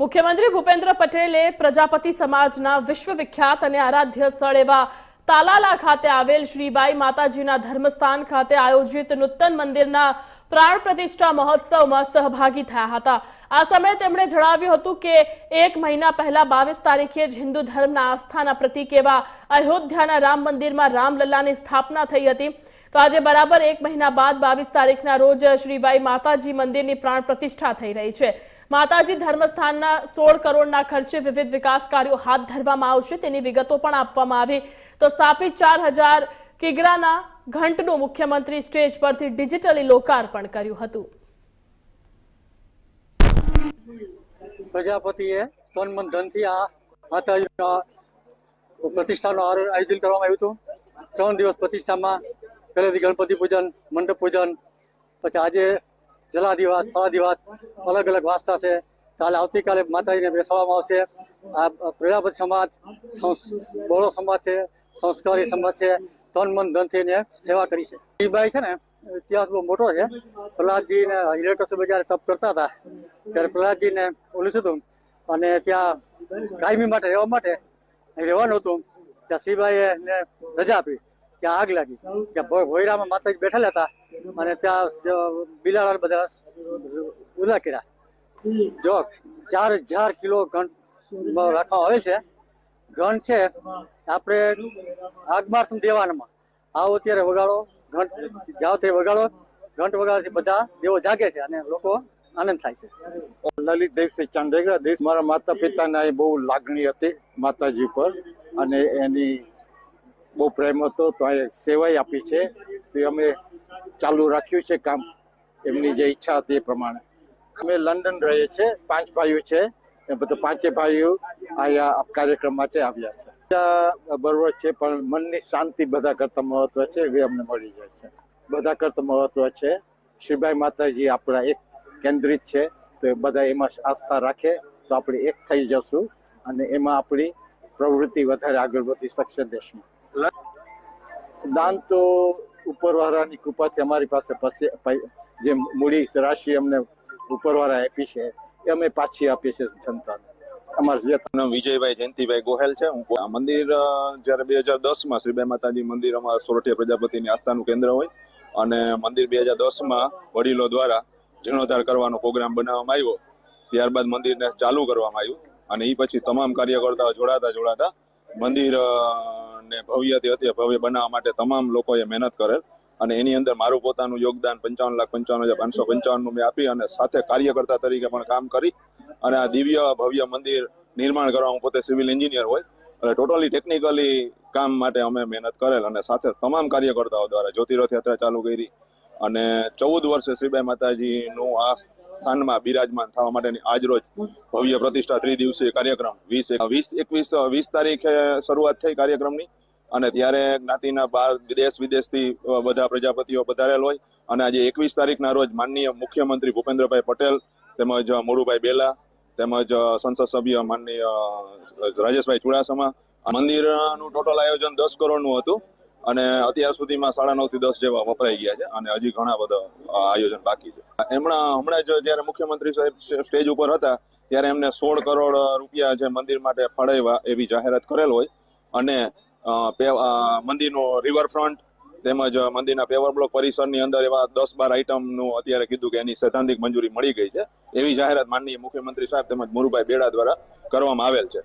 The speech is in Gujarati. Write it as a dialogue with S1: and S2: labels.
S1: મુખ્યમંત્રી ભૂપેન્દ્ર પટેલે પ્રજાપતિ સમાજના વિશ્વવિખ્યાત અને આરાધ્ય સ્થળ એવા તાલાલા ખાતે આવેલ શ્રીબાઈ માતાજીના ધર્મસ્થાન ખાતે આયોજિત નૂતન મંદિરના પ્રાણ પ્રતિષ્ઠા મહોત્સવમાં સહભાગી થયા હતા. આ સમયે તેમણે જણાવ્યું હતું કે એક મહિના પહેલા બાવીસ તારીખે જ હિન્દુ ધર્મના આસ્થાના પ્રતીક એવા અયોધ્યાના રામ મંદિરમાં રામલલ્લાની સ્થાપના થઈ હતી. તો આજે બરાબર એક મહિના બાદ બાવીસ તારીખના રોજ શ્રીબાઈ માતાજી મંદિરની પ્રાણ પ્રતિષ્ઠા થઈ રહી છે. માતાજી ધર્મસ્થાનના સોળ કરોડના ખર્ચે વિવિધ વિકાસ કાર્યો હાથ ધરવામાં આવશે. તેની વિગતો પણ આપવામાં આવી. તો સ્થાપિત ચાર હજાર કિગ્રાના ઘંટનું મુખ્યમંત્રી સ્ટેજ પરથી ડિજિટલી લોકાર્પણ કર્યું હતું.
S2: પ્રજાપતિએ તન મન ધનથી આ માતાજીના પ્રતિષ્ઠાનું આયોજન કરવામાં આવ્યું હતું. ત્રણ દિવસ પ્રતિષ્ઠામાં પહેલેથી ગણપતિ પૂજન, મંડપ પૂજન, પછી આજે જલા દિવસ, ફળા દિવસ, અલગ અલગ વાસ્તા છે. કાલે આવતીકાલે માતાજીને બેસાડવામાં આવશે. આ પ્રજાપતિ સમાજ બહોળો સમાજ છે, સંસ્કારી સમાજ છે. તન મન ધનથી એને સેવા કરી છે. શ્રીબાઈ છે ને ઇતિહાસ બહુ મોટો છે. પ્રહલાદજી ને હિરણ્યકશ્યપ જ્યારે તપ કરતા હતા, ત્યારે પ્રહલાદજીને ઓલું હતું અને ત્યાં કાયમી માટે રહેવા માટે રહેવાનું હતું. ત્યાં શ્રીબાઈએ ને રજા આપી. ત્યાં આગ લાગી. ત્યાં ભોયરામાં માતાજી બેઠેલા હતા અને ત્યાં બિલાડા બધા ઉદા કર્યા. જો, ચાર હજાર કિલો ઘન રાખવામાં આવે છે. ઘન છે, આપણે આગમાર સમ દેવાનામાં. આવો અત્યારે વગાડો, ઘંટ જાઓ ત્યારે વગાડો, ઘંટ વગાડવાથી બધા દેવો જાગે છે અને લોકો આનંદ થાય છે.
S3: લલિત દેવસિંહ ચાંદેગરા, દેશ મારા માતા પિતાના એ બહુ લાગણી હતી માતાજી પર અને એની બહુ પ્રેમ હતો, તો એ સેવાય આપી છે. તે અમે ચાલુ રાખ્યું છે કામ, એમની જે ઈચ્છા હતી એ પ્રમાણે. અમે લંડન રહીએ છીએ, પાંચ ભાઈઓ છે. એ બધા પાંચે ભાઈઓ અહીંયા આ કાર્યક્રમ માટે આવ્યા છે. બરોબર છે પણ મનની શાંતિ બધા કરતા મહત્વ છે એ અમને મળી જાય છે. બધા કરતા મહત્વ છે. શ્રીભાઈ માતાજી આપણા એક કેન્દ્રિત છે, તો બધા એમાં આસ્થા રાખે, તો આપણે એક થઈ જશું અને એમાં આપણી પ્રવૃત્તિ વધારે આગળ વધી શકશે દેશમાં. દાન તો ઉપરવાળાની કૃપાથી અમારી પાસે જે મૂડી રાશિ અમને ઉપરવાળા આપી છે એ અમે પાછી આપીએ છીએ જનતાને.
S4: વિજયભાઈ જયંતિભાઈ ગોહેલ છે. હું મંદિર જ્યારે બે હજાર દસમાં બે માતાજી મંદિર અમારા સોરઠિયા પ્રજાપતિની આસ્થાનું કેન્દ્ર હોય અને મંદિર બે હજાર દસમાં વડીલો દ્વારા જીર્ણોદ્ધાર કરવાનો પ્રોગ્રામ બનાવવામાં આવ્યો, ત્યારબાદ મંદિરને ચાલુ કરવામાં આવ્યું અને એ પછી તમામ કાર્યકર્તાઓ જોડાતા જોડાતા મંદિર ને ભવ્યથી અતિ ભવ્ય બનાવવા માટે તમામ લોકોએ મહેનત કરેલ અને એની અંદર મારું પોતાનું યોગદાન પંચાવન લાખ પંચાવન હજાર પાંચસો પંચાવનનું મેં આપી અને સાથે કાર્યકર્તા તરીકે પણ કામ કરી અને આ દિવ્ય ભવ્ય મંદિર નિર્માણ કરવા હું પોતે સિવિલ એન્જિનિયર હોય. એટલે ટોટલી ટેકનિકલી કામ માટે અમે મહેનત કરેલ અને સાથે તમામ કાર્યકર્તાઓ દ્વારા જ્યોતિરથ યાત્રા ચાલુ કરી અને ચૌદ વર્ષે શ્રીબાઈ માતાજીનું આ સ્થાનમાં બિરાજમાન થવા માટેની આજ રોજ ભવ્ય પ્રતિષ્ઠા ત્રિદિવસીય કાર્યક્રમ વીસ વીસ એકવીસ વીસ તારીખે શરૂઆત થઈ કાર્યક્રમની. અને ત્યારે જ્ઞાતિના બાર દેશ વિદેશથી બધા પ્રજાપતિઓ પધારેલ હોય. અને આજે એકવીસ તારીખના રોજ માનનીય મુખ્યમંત્રી ભૂપેન્દ્રભાઈ પટેલ તેમજ મોડુભાઈ બેલા તેમજ સંસદ સભ્ય માનનીય રાજેશભાઈ ચુડાસમા મંદિરનું ટોટલ આયોજન દસ કરોડનું હતું. અને અત્યાર સુધીમાં સાડા નવથી દસ જેવા વપરાઈ ગયા છે અને હજી ઘણા બધા આયોજન બાકી છે. એમણા, હમણાં જ જયારે મુખ્યમંત્રી સાહેબ સ્ટેજ ઉપર હતા, ત્યારે એમને સોળ કરોડ રૂપિયા જે મંદિર માટે ફાળવ્યા એવી જાહેરાત કરેલ હોય. અને મંદિરનો રિવરફ્રન્ટ તેમજ મંદિરના પેવર બ્લોક પરિસરની અંદર એવા દસ બાર આઇટમનું અત્યારે કીધું કે એની સૈદ્ધાંતિક મંજૂરી મળી ગઈ છે. એવી જાહેરાત માનનીય મુખ્યમંત્રી સાહેબ તેમજ મુરુભાઈ બેડા દ્વારા કરવામાં આવેલ છે.